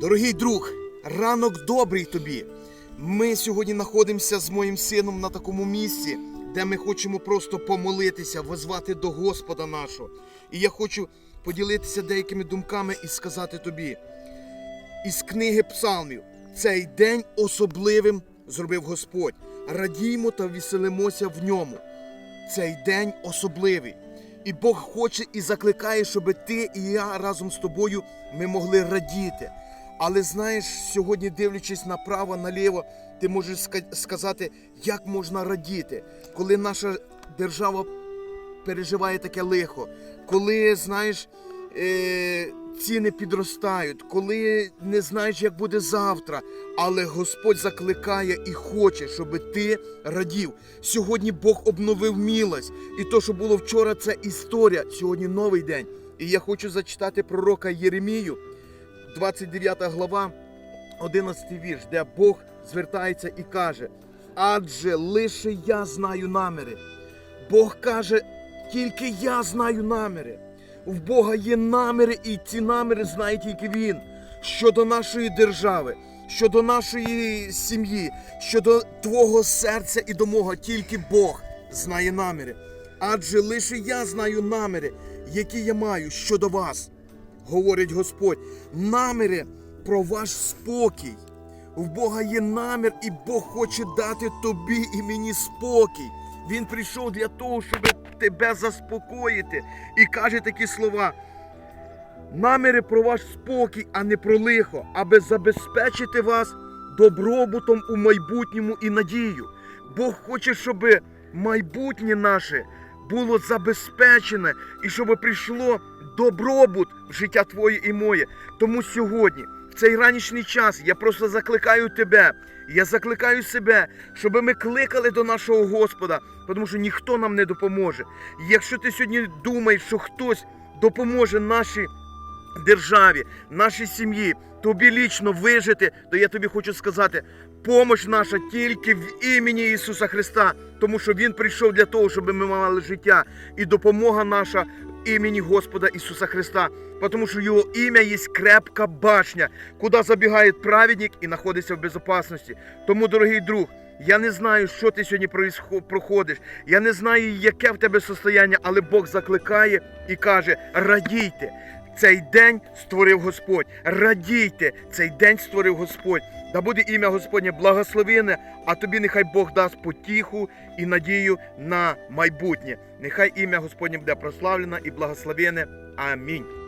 Дорогий друг, ранок добрий тобі. Ми сьогодні знаходимося з моїм сином на такому місці, де ми хочемо просто помолитися, возвати до Господа нашого. І я хочу поділитися деякими думками і сказати тобі із книги Псалмів: цей день особливим зробив Господь. Радіймо та веселимося в ньому. Цей день особливий. І Бог хоче і закликає, щоб ти і я разом з тобою ми могли радіти. Але знаєш, сьогодні, дивлячись направо, наліво, ти можеш сказати, як можна радіти, коли наша держава переживає таке лихо, коли, знаєш, е, ціни підростають, коли не знаєш, як буде завтра. Але Господь закликає і хоче, щоб ти радів. Сьогодні Бог обновив милость. І то, що було вчора, це історія. Сьогодні новий день. І я хочу зачитати пророка Єремію, 29 глава, 11 вірш, де Бог звертається і каже: Адже лише я знаю наміри. Бог каже, тільки я знаю наміри. В Бога є наміри, і ці наміри знає тільки Він. Щодо нашої держави, щодо нашої сім'ї, щодо твого серця і до мого, тільки Бог знає наміри. Адже лише я знаю наміри, які я маю щодо вас, говорить Господь. Наміри про ваш спокій. В Бога є намір, і Бог хоче дати тобі і мені спокій. Він прийшов для того, щоб тебе заспокоїти. І каже такі слова: наміри про ваш спокій, а не про лихо, аби забезпечити вас добробутом у майбутньому і надію. Бог хоче, щоб майбутнє наше було забезпечене і щоб прийшло добробут в життя твоє і моє. Тому сьогодні, в цей ранішній час, я просто закликаю тебе, я закликаю себе, щоб ми кликали до нашого Господа, тому що ніхто нам не допоможе. Якщо ти сьогодні думаєш, що хтось допоможе нашій державі, нашій сім'ї, тобі лічно вижити, то я тобі хочу сказати, помощ наша тільки в імені Ісуса Христа, тому що Він прийшов для того, щоб ми мали життя, і допомога наша імені Господа Ісуса Христа, тому що Його ім'я є крепка башня, куди забігає праведник і знаходиться в безопасності. Тому, дорогий друг, я не знаю, що ти сьогодні проходиш. Я не знаю, яке в тебе состояння, але Бог закликає і каже: радійте. Цей день створив Господь. Радійте, цей день створив Господь. Да буде ім'я Господнє благословене, а тобі нехай Бог дасть потіху і надію на майбутнє. Нехай ім'я Господнє буде прославлене і благословене. Амінь.